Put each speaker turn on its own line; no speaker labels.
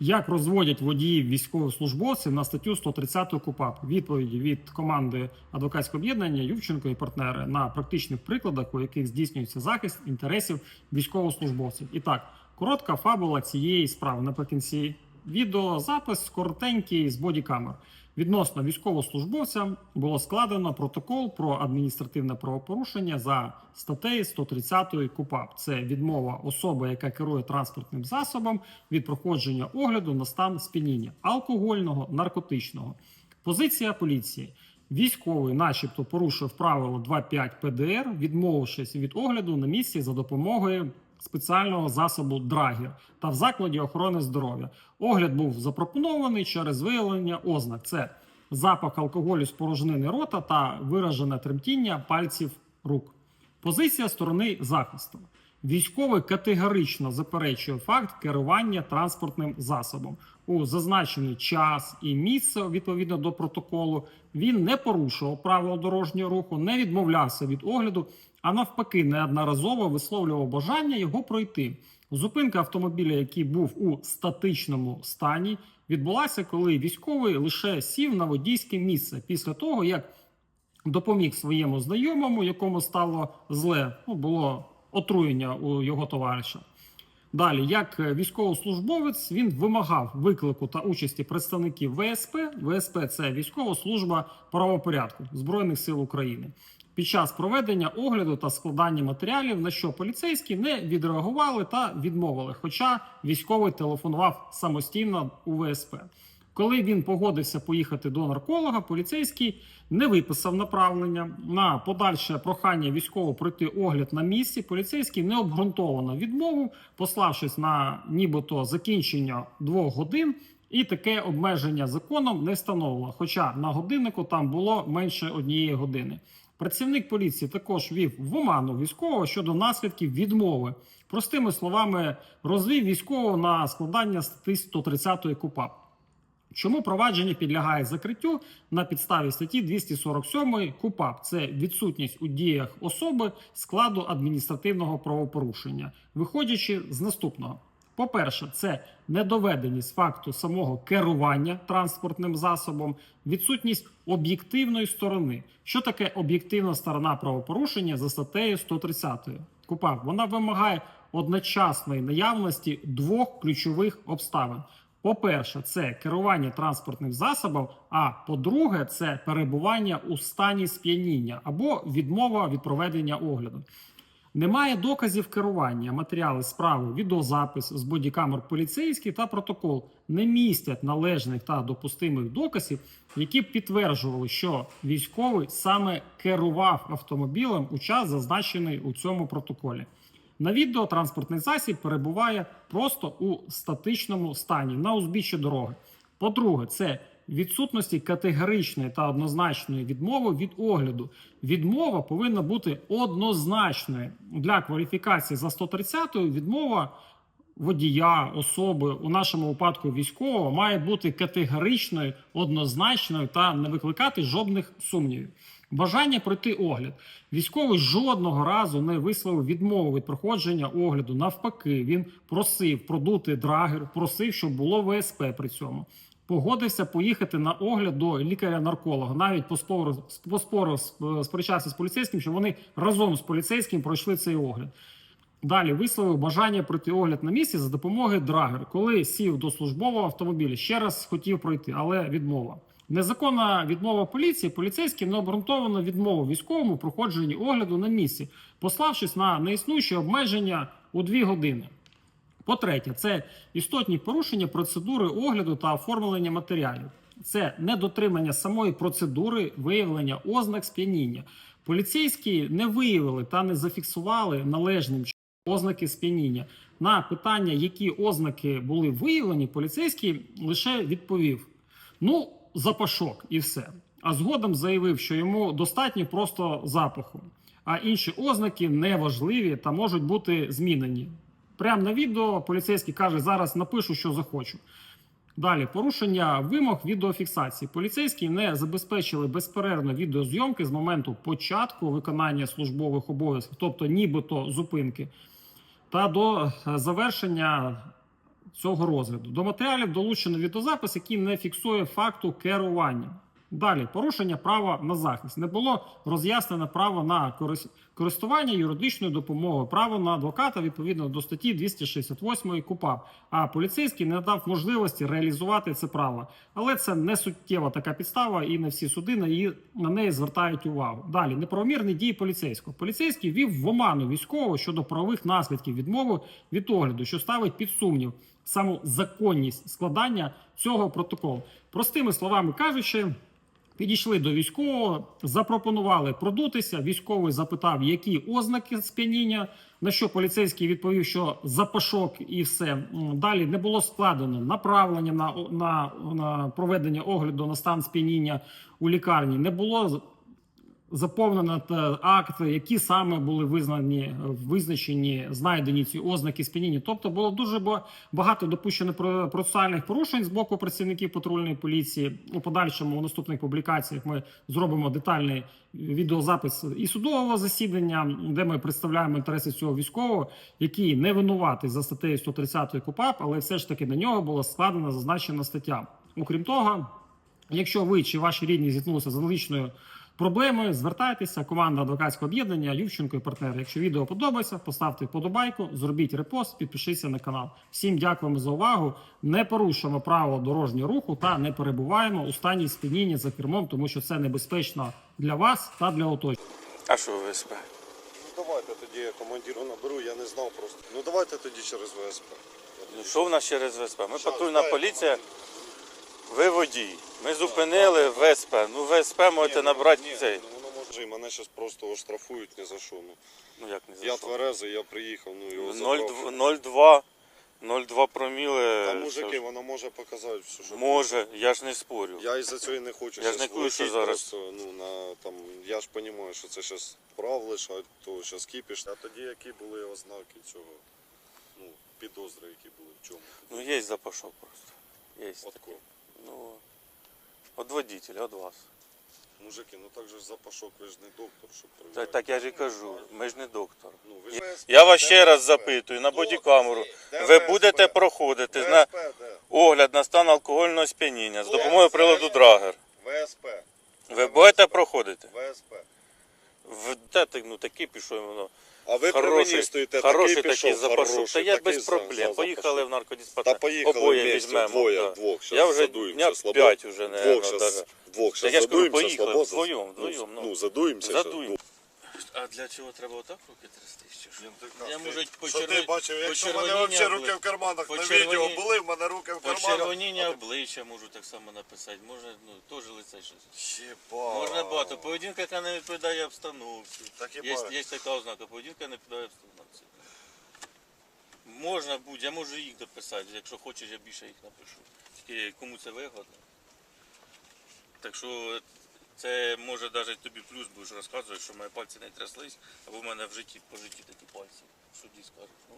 Як розводять водіїв військовослужбовців на статтю 130 КУПАП? Відповіді від команди адвокатського об'єднання Ювченко і партнери на практичних прикладах, у яких здійснюється захист інтересів військовослужбовців. І так, коротка фабула цієї справи наприкінці. Відеозапис коротенький з бодікамер. Відносно військовослужбовця було складено протокол про адміністративне правопорушення за статтею 130 КУПАП. Це відмова особи, яка керує транспортним засобом від проходження огляду на стан сп'яніння алкогольного, наркотичного. Позиція поліції. Військовий, начебто, порушив правило 2.5 ПДР, відмовившись від огляду на місці за допомогою спеціального засобу Драгер та в закладі охорони здоров'я. Огляд був запропонований через виявлення ознак: це запах алкоголю з порожнини рота та виражене тремтіння пальців рук. Позиція сторони захисту. Військовий категорично заперечує факт керування транспортним засобом у зазначений час і місце відповідно до протоколу. Він не порушував правила дорожнього руху, не відмовлявся від огляду, а навпаки, неодноразово висловлював бажання його пройти. Зупинка автомобіля, який був у статичному стані, відбулася, коли військовий лише сів на водійське місце після того, як допоміг своєму знайомому, якому стало зле, ну було отруєння у його товариша. Далі, як військовослужбовець, він вимагав виклику та участі представників ВСП. ВСП це військова служба правопорядку Збройних сил України. Під час проведення огляду та складання матеріалів, на що поліцейські не відреагували та відмовили. Хоча військовий телефонував самостійно у ВСП. Коли він погодився поїхати до нарколога, поліцейський не виписав направлення на подальше прохання військового пройти огляд на місці. Поліцейський необґрунтовано відмовив, пославшись на нібито закінчення двох годин, і таке обмеження законом не встановлено. Хоча на годиннику там було менше однієї години. Працівник поліції також вів в оману військового щодо наслідків відмови. Простими словами, розвів військового на складання статті 130 КУПАП. Чому провадження підлягає закриттю на підставі статті 247 КУПАП? Це відсутність у діях особи складу адміністративного правопорушення, виходячи з наступного. По-перше, це недоведеність факту самого керування транспортним засобом, відсутність об'єктивної сторони. Що таке об'єктивна сторона правопорушення за статтею 130 КУПАП? Вона вимагає одночасної наявності двох ключових обставин. По-перше, це керування транспортним засобом. А по-друге, це перебування у стані сп'яніння або відмова від проведення огляду. Немає доказів керування, матеріали справи, відеозапис з бодікамер поліцейський та протокол не містять належних та допустимих доказів, які б підтверджували, що військовий саме керував автомобілем у час, зазначений у цьому протоколі. На відео транспортний засіб перебуває просто у статичному стані на узбіччі дороги. По-друге, це відсутності категоричної та однозначної відмови від огляду. Відмова повинна бути однозначною для кваліфікації за 130 відмова водія, особи, у нашому випадку військового, має бути категоричною, однозначною та не викликати жодних сумнівів. Бажання пройти огляд. Військовий жодного разу не висловив відмову від проходження огляду. Навпаки, він просив продути драгер, просив, щоб було ВСП при цьому. Погодився поїхати на огляд до лікаря-нарколога. Навіть поспорив, поспорив сперечався з поліцейським, що вони разом з поліцейським пройшли цей огляд. Далі висловив бажання пройти огляд на місці за допомогою драгер, коли сів до службового автомобіля. Ще раз хотів пройти, але відмова. Незаконна відмова поліції, поліцейський необґрунтовано відмовив військовому проходженні огляду на місці, пославшись на неіснуючі обмеження у дві години. По-третє, це істотні порушення процедури огляду та оформлення матеріалів. Це недотримання самої процедури виявлення ознак сп'яніння. Поліцейські не виявили та не зафіксували належним ознаки сп'яніння. На питання, які ознаки були виявлені, поліцейський лише відповів: ну, запашок і все. А згодом заявив, що йому достатньо просто запаху, а інші ознаки неважливі та можуть бути змінені. Прямо на відео поліцейський каже: зараз напишу, що захочу. Далі порушення вимог відеофіксації. Поліцейські не забезпечили безперервно відеозйомки з моменту початку виконання службових обов'язків, тобто нібито зупинки, та до завершення цього розгляду. До матеріалів долучено відеозапис, який не фіксує факту керування. Далі порушення права на захист. Не було роз'яснено право на користування юридичною допомогою, право на адвоката відповідно до статті 268 КУПАП. А поліцейський не надав можливості реалізувати це право. Але це не суттєва така підстава, і не всі суди на її на неї звертають увагу. Далі неправомірні дії поліцейського. Поліцейський вів в оману військового щодо правових наслідків відмови від огляду, що ставить під сумнів саму законність складання цього протоколу. Простими словами кажучи. Підійшли до військового, запропонували продутися. Військовий запитав, які ознаки сп'яніння. На що поліцейський відповів, що запашок і все. Далі не було складено направлення на, на, на проведення огляду на стан сп'яніння у лікарні. Не було з- заповнено та акти, які саме були визнані, визначені, знайдені ці ознаки сп'яніння. Тобто було дуже багато допущено про- процесуальних порушень з боку працівників патрульної поліції. У подальшому у наступних публікаціях ми зробимо детальний відеозапис і судового засідання, де ми представляємо інтереси цього військового, який не винуватий за статтею 130 КУПАП, але все ж таки на нього була складена зазначена стаття. Окрім того, Якщо ви чи ваші рідні зіткнулися з аналогічною проблемою, звертайтеся. Команда адвокатського об'єднання Ювченко і партнери. Якщо відео подобається, поставте вподобайку, зробіть репост, підпишіться на канал. Всім дякуємо за увагу. Не порушуємо право дорожнього руху та не перебуваємо у стані сп'яніння за кермом, тому що це небезпечно для вас та для оточення.
А що ВСП?
Ну давайте тоді я командиру наберу, я не знав просто. Ну давайте тоді через ВСП.
Ну що в нас через ВСП? Ми
Щас,
патрульна
дай,
поліція, ви водій. Ми зупинили ВСП. Ну ВСП можете набрати
ні,
цей.
Ну воно може і мене зараз просто оштрафують ні за що. Ну,
Ну як не за
я
що?
тверезий, я приїхав, ну його
0,2
забрав.
0,2 0,2 проміли.
Та мужики, воно може показати все, що
Може, я ж не спорю.
Я із-за цього і не хочу
Я ж не
лишити
зараз.
Просто, ну, на, там, я ж розумію, що це зараз прав лишать, то зараз кіпіш. А тоді які були ознаки цього, ну, підозри, які були в чому?
Ну є запашок просто. Є.
От кого?
Ну, от водителя, от вас.
Мужики, ну так же ж запашок, ви ж не доктор, щоб
Так,
перевіряти.
так я ж і кажу, ми ж не доктор.
Ну, ви ж
Я вас ще раз запитую на бодікамеру. Ви будете проходити на
ВСП, де?
огляд на стан алкогольного сп'яніння з допомогою приладу Драгер.
ВСП.
Ви будете проходити?
ВСП.
В де ти, ну такий пішов воно.
А ви при
Хороший,
мені стоїте,
хороший
такий
такий
пішов,
запашок. Та я
такий
без проблем.
за
Поїхали в наркодиспансер.
Та поїхали
Обоє
вместе,
візьмемо.
Двоє,
да.
двох. Щас
Я вже дня
слабо.
5 уже,
Двох щас, двох щас
я ж кажу,
задуємося,
поїхали,
слабо.
вдвоєм, вдвоєм, ну.
Ну, задуємося. щас.
А для чого треба отак руки трясти? Що? Я, може, по
Що ти
червон-
бачив, якщо в мене
почервоніння
взагалі руки в карманах на
почервоні-
відео були, в мене руки в карманах.
Почервоніння обличчя можу так само написати. Може, ну, теж лице щось.
Єба.
Можна багато. Поведінка, яка не відповідає обстановці.
Так і
Є,
бачиш.
є така ознака, поведінка не відповідає обстановці. Можна будь, я можу їх дописати, якщо хочеш, я більше їх напишу. Тільки кому це вигодно. Так що це може навіть тобі плюс будеш розказувати, що мої пальці не тряслись, або в мене в житті по житті такі пальці. Судді скажуть. Ну,